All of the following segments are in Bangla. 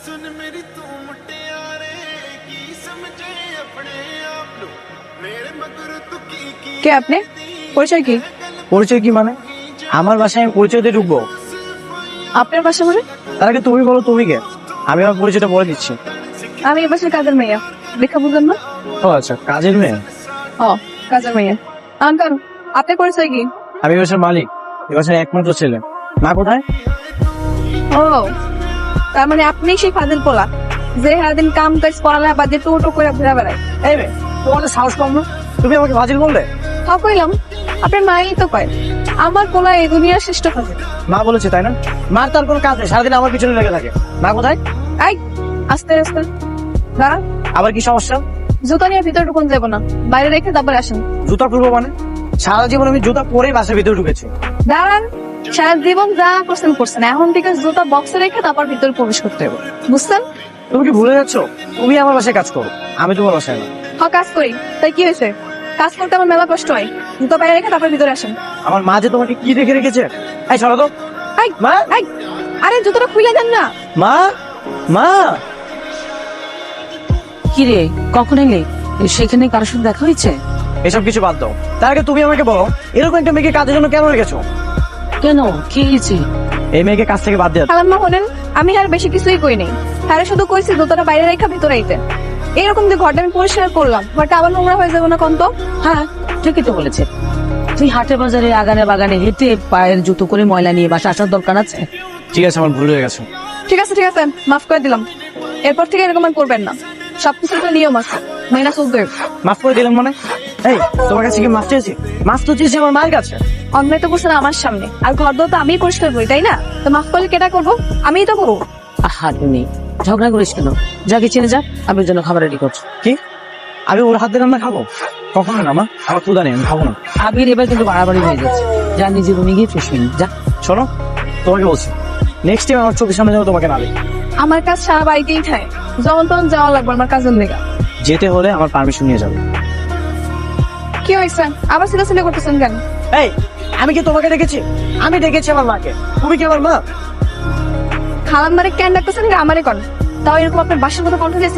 ਸੁਣ ਮੇਰੀ ਤੂੰ ਮੁਟਿਆਰੇ ਕੀ ਸਮਝੇ ਆਪਣੇ ਆਪ ਨੂੰ ਮੇਰੇ ਮਗਰ ਤੂੰ ਕੀ ਕੀ কে আপনি পরিচয় কি পরিচয় কি মানে আমার বাসায় আমি পরিচয় দিয়ে ঢুকবো আপনার বাসা মানে তার আগে তুমি বলো তুমি কে আমি আমার পরিচয়টা বলে দিচ্ছি আমি এ বাসার কাজের মেয়ে দেখা বুঝলেন না ও আচ্ছা কাজের মেয়ে ও কাজের মেয়ে আঙ্কাল আপনার পরিচয় কি আমি এ বাসার মালিক এ বাসার একমাত্র ছেলে মা কোথায় ও তার মানে আপনি সেই ফাজিল পোলা যে সারাদিন কাম কাজ পড়ালেখা বাদ দিয়ে টোটো করে ঘুরে বেড়ায়। এই মেয়ে তোমাদের সাহস কম না? তুমি আমাকে ফাজিল বললে? তা কইলাম আপনার মাই তো কয় আমার পোলা এই দুনিয়ার শ্রেষ্ঠ ফাজিল। মা বলেছে তাই না? মার তার কোনো কাজ নেই সারাদিন আমার পিছনে লেগে থাকে। মা কোথায়? আই আস্তে আস্তে। দাঁড়া। আবার কি সমস্যা? জুতা নিয়ে ভিতরে ঢুকুন যাব না। বাইরে রেখে তারপর আসেন। জুতা খুলবো মানে? সারা জীবন আমি জুতা পরেই বাসার ভিতরে ঢুকেছি। দাঁড়ান। সারা জীবন যা করছেন করছেন। এখন থেকে জুতা বক্সে রেখে তারপর ভিতরে প্রবেশ করতে হবে। বুঝছেন? তুমি কি ভুলে যাচ্ছ? তুমি আমার বাসায় কাজ করো আমি তোমার বাসায় না। হ কাজ করি। তাই কি হয়েছে? কাজ করতে আমার মেলা কষ্ট হয়। জুতা বাইরে রেখে তারপর ভিতরে আসেন। আমার মা যে তোমাকে কি দেখে রেখেছে? এই চলো তো। আই মা? আই আরে জুতোটা খুলে দেন না। মা? মা? কি রে কখন এলে? সেখানে কারোর সাথে দেখা হয়েছে? এসব কিছু বাদ দাও। তার আগে তুমি আমাকে বলো এরকম একটা মেয়েকে কাজের জন্য কেন রেখেছো? কেন? কি হয়েছে? এই মেয়েকে কাজ থেকে বাদ দেওয়া খালাম্মা হলেন আমি আর বেশি কিছুই কই নাই। তারে শুধু কইছি বাইরে রেখে ভিতরে আইতে। এরকম যে ঘরটা আমি পরিষ্কার করলাম ঘরটা আবার নোংরা হয়ে যাবে না কন্ত? হ্যাঁ ঠিকই তো বলেছে। তুই হাটে বাজারে আগানে বাগানে হেঁটে পায়ের জুতো করে ময়লা নিয়ে বাসা আসার দরকার আছে? ঠিক আছে আমার ভুল হয়ে গেছে। ঠিক আছে ঠিক আছে মাফ করে দিলাম। এরপর থেকে এরকম আর করবেন না। সবকিছু একটা নিয়ম আছে। চলতে হবে। মাফ করে দিলাম মানে? এই তোমার কাছে কি মাফ চেয়েছি মাফ তো চেয়েছি আমার মায়ের কাছে। অন্যায় তো করছেন আমার সামনে। আর ঘর তো আমি পরিষ্কার করি তাই না? তো মাফ করলে কেটা করব? আমিই তো করব। আহা তুমি ঝগড়া করিস কেন? যাকে চিনে যা আমি জন্য খাবার রেডি করছি। কি? আমি ওর হাতে রান্না খাব? কখনো না মা। আমার ক্ষুদা নেই আমি খাব না। আবির এবার কিন্তু বাড়াবাড়ি হয়ে যাচ্ছে। যা নিজে রুমে গিয়ে ফ্রেশ যা। শোনো তোমাকে বলছি। নেক্সট টাইম আমার চোখের সামনে যেন তোমাকে না আমার কাজ সারা বাড়িতেই থাকে। যখন তখন যাওয়া লাগবে আমার কাজের লেগা যেতে হলে আমার পারমিশন নিয়ে যাবে। কি হয়েছে? আবার সিলে সিলে করতেছেন কেন? এই আমি কি তোমাকে ডেকেছি? আমি ডেকেছি আমার মাকে। তুমি কি আমার মা? কেন ডাকতেছেন এটা আমারে কন? তাও এরকম আপনার বাসার মতো কণ্ঠ দিয়ে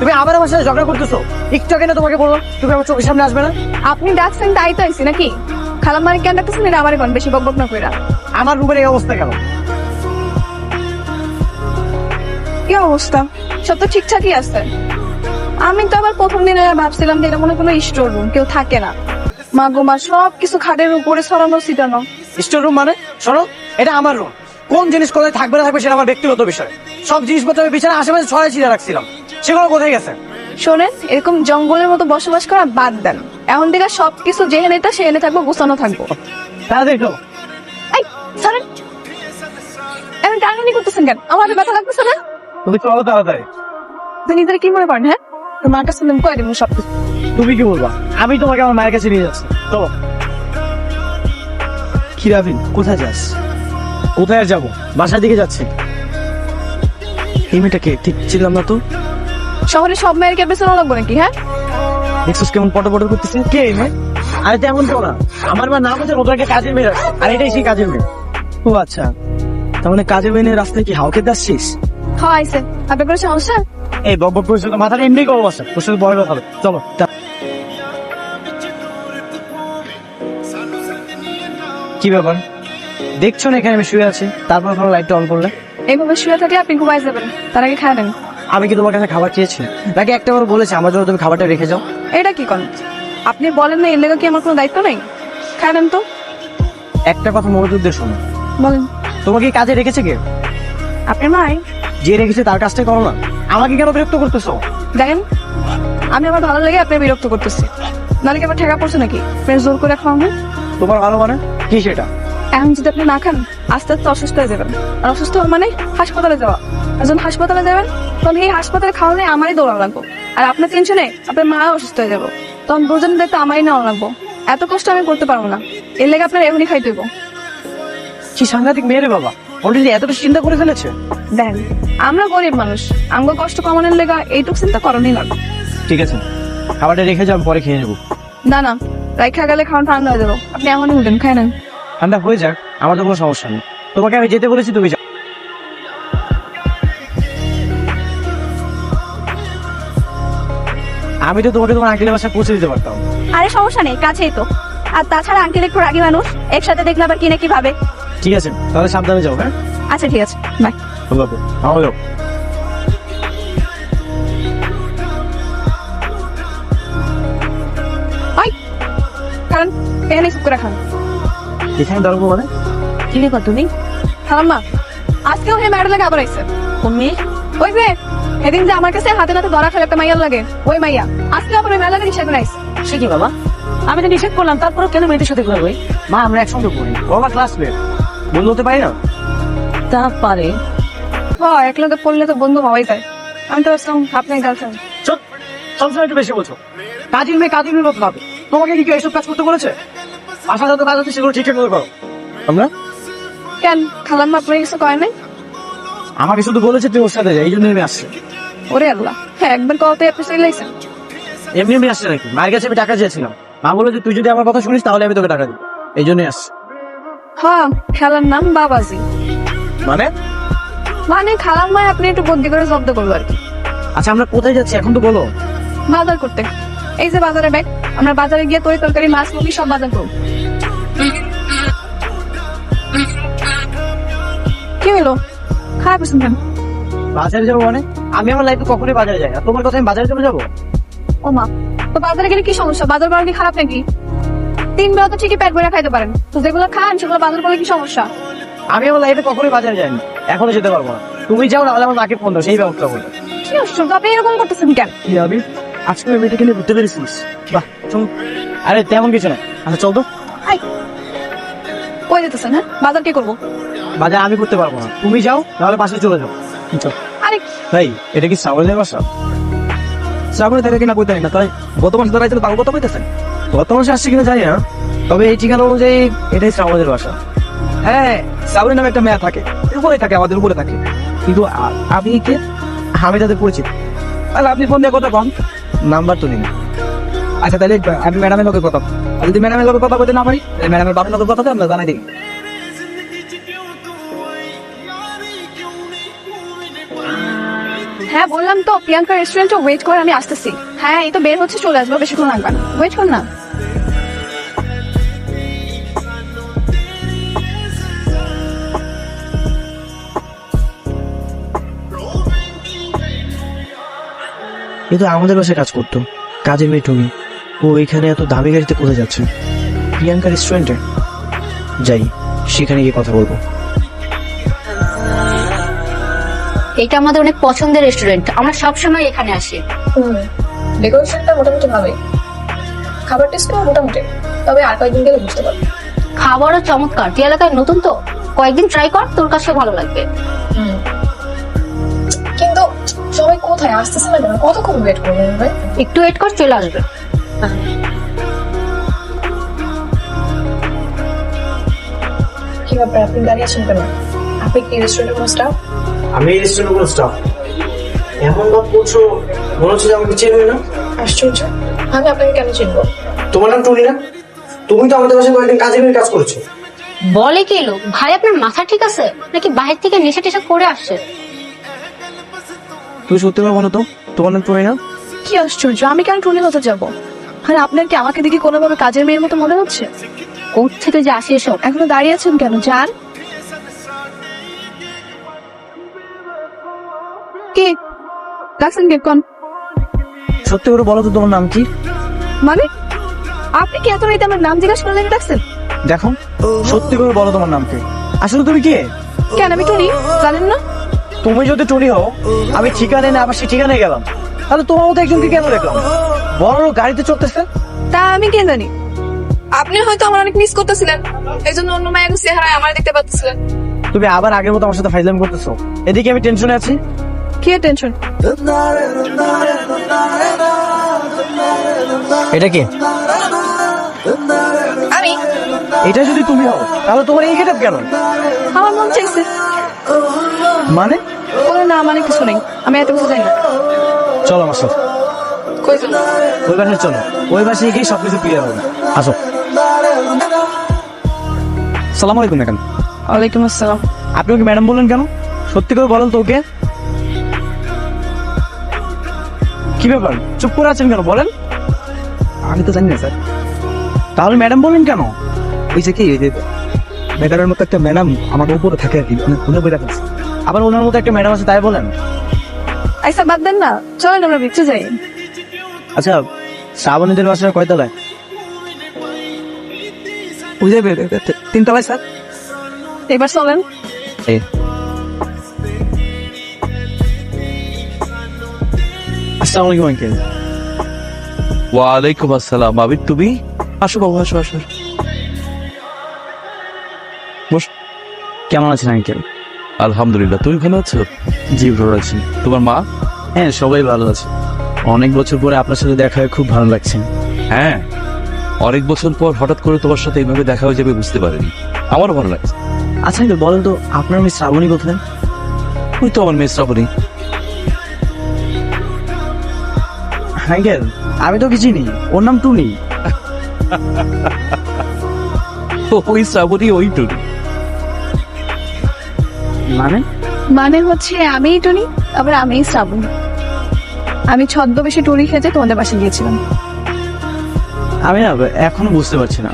তুমি আবার আমার সাথে ঝগড়া করতেছো? একটু আগে না তোমাকে তুমি আমার চোখের সামনে আসবে না? আপনি ডাকছেন তাই তো আইসি নাকি? খালাম মারে কেন ডাকতেছেন এটা আমারে কন? বেশি বকবক না কইরা। আমার রুমের এই অবস্থা কেন? কি অবস্থা? সব তো ঠিকঠাকই আছে। আমি তো আবার প্রথম দিনে ভাবছিলাম যে এটা মনে কোনো স্টোর রুম কেউ থাকে না। মা গো মা সব কিছু খাটের উপরে ছড়ানো ছিটানো স্টোর রুম মানে? শোনো এটা আমার রুম কোন জিনিস কোথায় থাকবে না থাকবে সেটা আমার ব্যক্তিগত বিষয়। সব জিনিসপত্র আমি বিছানা আশেপাশে ছড়াই ছিঁড়ে রাখছিলাম। সেগুলো কোথায় গেছে? শোনেন এরকম জঙ্গলের মতো বসবাস করা বাদ দেন। এখন থেকে সবকিছু যেখানে এটা সেখানে থাকব গুছানো থাকব। তা দেখো এই সরেন। এখন টানানি করতেছেন কেন? হাতে ব্যথা লাগতেছে না? তুমি চলো তাড়াতাড়ি। নিজের কি মনে করেন হ্যাঁ? তো মার কাছে আমি করে দেবো সব তুমি কি বলবা? আমি তোমাকে আমার মায়ের কাছে নিয়ে যাচ্ছি। চলো। কি রাবিন কোথায় যাস? কোথায় আর যাব? বাসার দিকে যাচ্ছি। এই মেয়েটাকে ঠিক ছিলাম না তো। শহরে সব মেয়ের লাগবো নাকি হ্যাঁ? দেখছিস কেমন পটো পটো করতেছে? কে এই মেয়ে? আরে তেমন কেউ না। আমার মা না বলছে ওদেরকে কাজের মেয়ে আর এটাই সেই কাজের মেয়ে। ও আচ্ছা। তার মানে কাজের মেয়ে রাস্তায় কি হাওকে যাচ্ছিস হ্যাঁ আইসে। আপনার কোনো সমস্যা? এই বক বক করেছে তো মাথাটা এমনি করব বাসা তোর সাথে বড় কথা হবে। চলো কি ব্যাপার? দেখছ না এখানে আমি শুয়ে আছি? তারপর কোনো লাইটটা অন করলে? এইভাবে শুয়ে থাকলে আপনি ঘুমাই যাবেন। তার আগে খায় নেন। আমি কি তোমার কাছে খাবার চেয়েছি? নাকি একটা বার বলেছি আমার জন্য তুমি খাবারটা রেখে যাও? এটা কি করেন? আপনি বলেন না এর লেগে কি আমার কোনো দায়িত্ব নেই? খায় নেন তো। একটা কথা মনোযোগ দিয়ে শোনো। বলেন। তোমাকে কাজে রেখেছে কে? আপনার মাই। যে রেখেছে তার কাজটা করো না। আমাকে কেন বিরক্ত করতেছো? দেখেন আমি আমার ভালো লাগে আপনি বিরক্ত করতেছি। নাহলে কি আবার ঠেকা পড়ছে নাকি? ফ্রেন্ড জোর করে খাওয়াবো তোমার ভালো মানে? কি সেটা? এখন যদি আপনি না খান আস্তে আস্তে অসুস্থ হয়ে যাবেন। আর অসুস্থ হওয়া মানে হাসপাতালে যাওয়া। যখন হাসপাতালে যাবেন তখন এই হাসপাতালে খাওয়ালে আমারই দৌড়া লাগবো। আর আপনার টেনশনে আপনার মা অসুস্থ হয়ে যাব। তখন দুজনের দায়িত্ব আমারই নেওয়া লাগবো। এত কষ্ট আমি করতে পারব না। এর লেগে আপনার এখনই খাইতে হইব। কি সাংঘাতিক মেয়ে রে বাবা। অলরেডি এত বেশি চিন্তা করে ফেলেছে? দেখ আমরা গরিব মানুষ। আমরা কষ্ট কমানোর লেগা এইটুক চিন্তা করণই লাগবে। ঠিক আছে খাবারটা রেখে যাব পরে খেয়ে নেব। না না রাইখা গেলে খাওয়া ঠান্ডা হয়ে যাব। আপনি এখনই উঠেন খাই না ঠান্ডা হয়ে যাক আমার তো কোনো সমস্যা নেই। তোমাকে আমি যেতে বলেছি তুমি যাও। আমি তো তোমাকে তোমার আঙ্কেলের বাসায় পৌঁছে দিতে পারতাম। আরে সমস্যা নেই কাছেই তো। আর তাছাড়া আঙ্কেল একটু রাগি মানুষ একসাথে দেখলে আবার কিনে কি ভাবে? ঠিক আছে তাহলে সাবধানে যাও হ্যাঁ? আচ্ছা ঠিক আছে বাই ভালো যাও। বাই এখানে চুপ করে খান এখানে দাঁড়াবো মানে? কি তুমি? আজকেও হে ম্যাডাম লাগে আবার আইসে কোন মেয়ে ওই যে এদিন যে আমার কাছে হাতে নাতে ধরা খেলে একটা মাইয়ার লাগে ওই মাইয়া। আজকে আবার ওই করে সে কি বাবা? আমি তো নিষেধ করলাম তারপরে কেন মেয়েদের সাথে ঘুরাবো? মা আমরা একসঙ্গে পড়ি ও আমার ক্লাসমেট বন্ধু হতে পারি না? তা পারে। হ্যাঁ এক লোকে পড়লে তো বন্ধু হওয়াই যায়। আমি তো ভাবছিলাম আপনার গার্লফ্রেন্ড চুপ সবসময় একটু বেশি বলছো। কাজের মেয়ে কাজের মেয়ে মতো ভাবে। তোমাকে কি কেউ এইসব কাজ করতে বলেছে? আশা যত কাজ হচ্ছে সেগুলো ঠিকঠাক করে করো। আমরা? কেন? খালাম্মা আপনার কিছু কয় নাই? আমাকে শুধু বলেছে তুই ওর সাথে যা এই জন্য আমি আসছি। ওরে আল্লাহ। হ্যাঁ একবার কত আপনি চলে আইসেন এমনি এমনি আসছে নাকি? মায়ের কাছে আমি টাকা চেয়েছিলাম। মা বলল যে তুই যদি আমার কথা শুনিস তাহলে আমি তোকে টাকা দিই এই জন্যই আসছি। হ্যাঁ খেলার নাম বাবাজি। মানে? মানে খালাম্মা আপনি একটু বুদ্ধি করে জব্দ করব আর কি। আচ্ছা আমরা কোথায় যাচ্ছি? এখন তো বলো। বাজার করতে। এই যে বাজারে ব্যাগ আমরা বাজারে গিয়ে তরি তরকারি মাছ মুরগি সব বাজার করব। কি হলো? খারাপ আছেন কেন? বাজারে যাব মানে? আমি আমার লাইফে কখনোই বাজারে যাই না। তোমার কথা আমি বাজারে চলে যাব? ও মা তো বাজারে গেলে কি সমস্যা? বাজার কি খারাপ নাকি? তিন বেলা তো ঠিকই পেট ভরে খাইতে পারেন। তো যেগুলো খান সেগুলো বাজার করলে কি সমস্যা? আমি আমার লাইফে কখনোই বাজারে যাইনি। এখনও যেতে পারব না। তুমি যাও নাহলে আমার মাকে ফোন দাও সেই ব্যবস্থা করো। কি আশ্চর্য আপনি এরকম করতেছেন কেন? কি আমি আজকে নিয়ে ঘুরতে পেরেছিস বাহ আরে তেমন কিছু না। আচ্ছা চল তো। কই যেতেছেন হ্যাঁ? বাজার কি করব? বাজার আমি করতে পারব না। তুমি যাও নাহলে পাশে চলে যাও। আরে। ভাই এটা কি শ্রাবণের বাসা? শ্রাবণে থাকে কিনা বলতে না তাই? গত মাসে ধরা তাও কত বলতেছেন গত মাসে আসছে কিনা জানি না, তবে এই ঠিকানা অনুযায়ী এটাই শ্রাবণের বাসা। হ্যাঁ শ্রাবণের নামে একটা মেয়া থাকে উপরে থাকে, আমাদের উপরে থাকে। কিন্তু আপনি কে? আমি তাদের পরিচিত। তাহলে আপনি ফোন দিয়ে কথা কন নাম্বার তো নিন আচ্ছা তাহলে আমি ম্যাডামের লোকের কথা যদি ম্যাডামের লোকের কথা বলতে না পারি ম্যাডামের বাবার লোকের কথা আমরা জানাই দিই। হ্যাঁ বললাম তো, প্রিয়াঙ্কা রেস্টুরেন্টে ওয়েট করে, আমি আসতেছি। হ্যাঁ এই তো বের হচ্ছে, চলে আসব, বেশিক্ষণ লাগবে না। ওয়েট কর না। কিন্তু আমাদের বাসায় কাজ করতো। কাজের মেয়ে টুমি ও এখানে এত দামি গাড়িতে কোথায় যাচ্ছে? প্রিয়াঙ্কা রেস্টুরেন্টে যাই, সেখানে গিয়ে কথা বলব। এটা আমাদের অনেক পছন্দের রেস্টুরেন্ট আমরা সবসময় এখানে আসি। ডেকোরেশনটা মোটামুটি ভালোই। খাবার টেস্টও মোটামুটি তবে আর কয়েকদিন গেলে বুঝতে পারব। খাবারও চমৎকার। তুই এলাকায় নতুন তো? কয়েকদিন ট্রাই কর তোর কাছে ভালো লাগবে। কিন্তু সবাই কোথায়? আসতেছে না কেন? কতক্ষণ ওয়েট করবেন ভাই একটু ওয়েট কর চলে আসবে। কি ব্যাপার? আপনি দাঁড়িয়ে আছেন কেন? আপনি কি রেস্টুরেন্টের কোনো স্টাফ আমি এই রেস্টুরেন্টের কোনো স্টাফ এমন ভাব করছ মনে হচ্ছে যে আমাকে চেনবে না? আশ্চর্য। আমি আপনাকে কেন চিনবো? তোমার নাম টুনি না? তুমি তো আমাদের বাসায় কয়েকদিন কাজের মেয়ে কাজ করেছ। বলে কি লোক ভাই আপনার মাথা ঠিক আছে? নাকি বাহির থেকে নেশা টেশা করে আসছে? তুমি সত্যি করে বলো তো তোমার নাম টুনি না? কি আশ্চর্য আমি কেন টুনি হতে যাব? আরে আপনার কি আমাকে দেখি কোনোভাবে কাজের মেয়ের মতো মনে হচ্ছে? কোথ থেকে যে আসে এসব? এখনও দাঁড়িয়ে আছেন কেন যান। কি? ডাকছেন কে কোন? সত্যি করে বলো তো তোমার নাম কি? মানে? আপনি কি এত রাইতে আমার নাম জিজ্ঞাসা করলেন দেখো সত্যি করে বলো তোমার নাম কি। আসলে তুমি কে? কেন আমি টুনি? জানেন না? তুমি যদি টুনি হও আমি ঠিকানে না আবার সেই ঠিকানায় গেলাম। তাহলে তোমার মতো একজনকে কেন দেখলাম? বড় গাড়িতে চলতেছে তা আমি কে জানি? আপনি হয়তো আমার অনেক মিস করতেছিলেন। এই জন্য অন্য মায়ের চেহারায় আমার দেখতে পাচ্ছিলেন তুমি আবার আগের মতো আমার সাথে ফাইজলাম করতেছো? এদিকে আমি টেনশনে আছি। কি টেনশন এটা কি? আমি। এটা যদি তুমি হও তাহলে তোমার এই গেটআপ কেন? আমার মন চাইছে। মানে? কোনো না মানে কিছু নেই। আমি এত কিছু জানি না। চলো আমার সাথে। কই চলো? ওই বাসায় চলো। ওই বাসায় গিয়ে সবকিছু ক্লিয়ার হবে। আসো। সালাম আলাইকুম ম্যাডাম। ওয়ালাইকুম আসসালাম। আপনি ওকে ম্যাডাম বললেন কেন? সত্যি করে বলেন তো ওকে। কি ব্যাপার? চুপ করে আছেন কেন? বলেন। আমি তো জানি না স্যার। তাহলে ম্যাডাম বলেন কেন? ওই যে কি এই যে ম্যাডামের মতো একটা ম্যাডাম আমার উপরে থাকে আর কি মানে উনি বলে রাখছে আবার ওনার মতো একটা ম্যাডাম আছে তাই বলেন। আইসা বাদ দেন না। চলেন আমরা বিচ্ছে যাই। আচ্ছা শ্রাবণীদের বাসায় কয়তলায়? ওই যে বে- বে- তি- তিনতলায় স্যার। এবার চলেন। আসসালামু আলাইকুম আঙ্কেল ওয়ালাইকুম আসসালাম আবির তুমি আসো বাবু আসো আসো। বস কেমন আছেন আঙ্কেল আলহামদুলিল্লাহ তুমি ভালো আছো? জি ভালো আছি। তোমার মা? হ্যাঁ সবাই ভালো আছে। অনেক বছর পরে আপনার সাথে দেখা হয়ে খুব ভালো লাগছে। হ্যাঁ অনেক বছর পর হঠাৎ করে তোমার সাথে এইভাবে দেখা হয়ে যাবে বুঝতে পারিনি। আমারও ভালো লাগছে। আচ্ছা আঙ্কেল বলেন তো আপনার আমি শ্রাবণী কোথায়? ওই তো আমার মেয়ে শ্রাবণী। আঙ্কেল আমি তো চিনি ওর নাম টুনি। ও, ওই শ্রাবণী ওই টুনি। মানে? মানে হচ্ছে আমি টুনি আবার আমি শ্রাবণ। আমি ছদ্মবেশে টুরি খেতে তোমাদের বাসায় গিয়েছিলাম। আমি না এখনও বুঝতে পারছি না।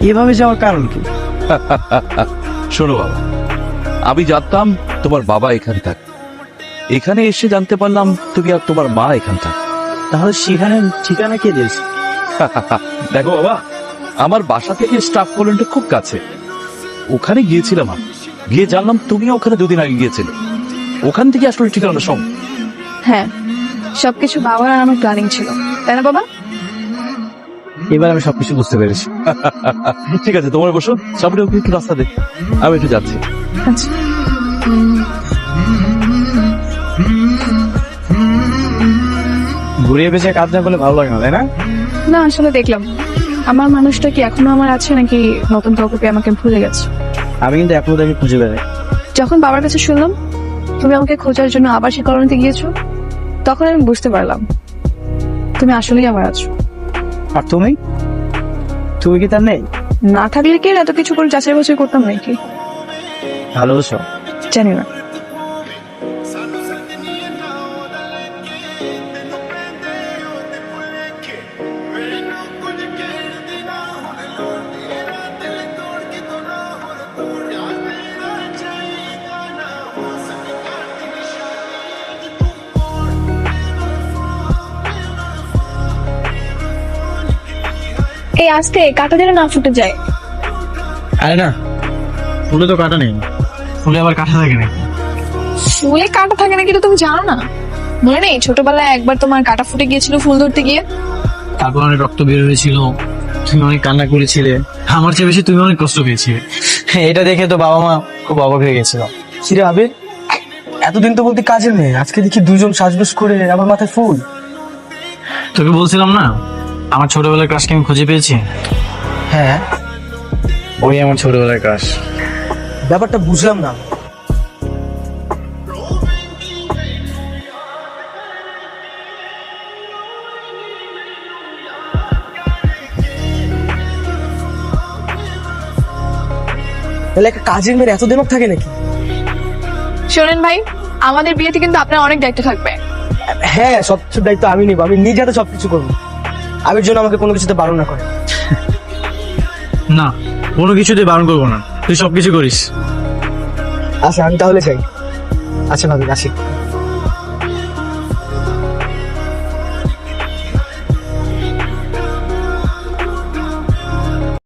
এভাবে যাওয়ার কারণ কি? শোনো বাবা আমি জানতাম তোমার বাবা এখানে থাকে। এখানে এসে জানতে পারলাম তুমি আর তোমার মা এখানে থাক। তাহলে সেখানে ঠিকানা কে দিয়েছে? দেখো বাবা আমার বাসা থেকে স্টাফ কলোনিটা খুব কাছে। ওখানে গিয়েছিলাম আমি। গিয়ে জানলাম তুমিও ওখানে দুদিন আগে গিয়েছিলে। ওখান থেকে আসলে ঠিকানাটা সব হ্যাঁ সবকিছু বাবার আর আমার প্ল্যানিং ছিল। তাই না বাবা? এবার আমি সবকিছু বুঝতে পেরেছি। ঠিক আছে তোমার বসো। সামনে ওকে একটু রাস্তা দে। আমি একটু যাচ্ছি। আচ্ছা। ঘুরিয়ে পেঁচে কাজ না করলে ভালো লাগে না তাই না? না আসলে দেখলাম। আমার মানুষটা কি এখনও আমার আছে নাকি নতুন কাউকে পেয়ে আমাকে ভুলে গেছে? আমি কিন্তু এখনও তাকে খুঁজে বেড়াই যখন বাবার কাছে শুনলাম তুমি আমাকে খোঁজার জন্য আবার সে কলোনিতে গিয়েছো? তখন আমি বুঝতে পারলাম তুমি আসলেই আমার আছো। আর তুমি? তুমি কি তার নেই? না থাকলে কি এত কিছু করে যাচাই বাছাই করতাম নাকি? ভালোবাসো। জানি না। এই আস্তে কাটা যেন না ফুটে যায়। আরে না ফুলে তো কাটা নেই। ফুলে আবার কাটা থাকে না ফুলে কাটা থাকে নাকি তো তুমি জানো না। মনে নেই ছোটবেলায় একবার তোমার কাটা ফুটে গিয়েছিল ফুল ধরতে গিয়ে? তারপর অনেক রক্ত বের হয়েছিল তুমি অনেক কান্না করেছিলে। আমার চেয়ে বেশি তুমি অনেক কষ্ট পেয়েছিলে। হ্যাঁ, এটা দেখে তো বাবা মা খুব অবাক হয়ে গেছিল। কিরে আবির? এতদিন তো বলতে কাজের মেয়ে আজকে দেখি দুজন সাজগোজ করে আমার মাথায় ফুল। তোকে বলছিলাম না আমার ছোটবেলার ক্রাশকে আমি খুঁজে পেয়েছি? হ্যাঁ। ওই আমার ছোটবেলার ক্রাশ ব্যাপারটা বুঝলাম না। তাহলে একটা কাজের মেয়ের এত দিনক থাকে নাকি? শোনেন ভাই আমাদের বিয়েতে কিন্তু আপনার অনেক দায়িত্ব থাকবে। হ্যাঁ সব দায়িত্ব আমি নিবো। আমি নিজে হাতে সবকিছু করব। আবির জন্য আমাকে কোনো কিছুতে বারণ না করে। না কোনো কিছুতে বারণ করব না। তুই সব কিছু করিস। আচ্ছা আমি তাহলে চাই আচ্ছা ভাবি আসি।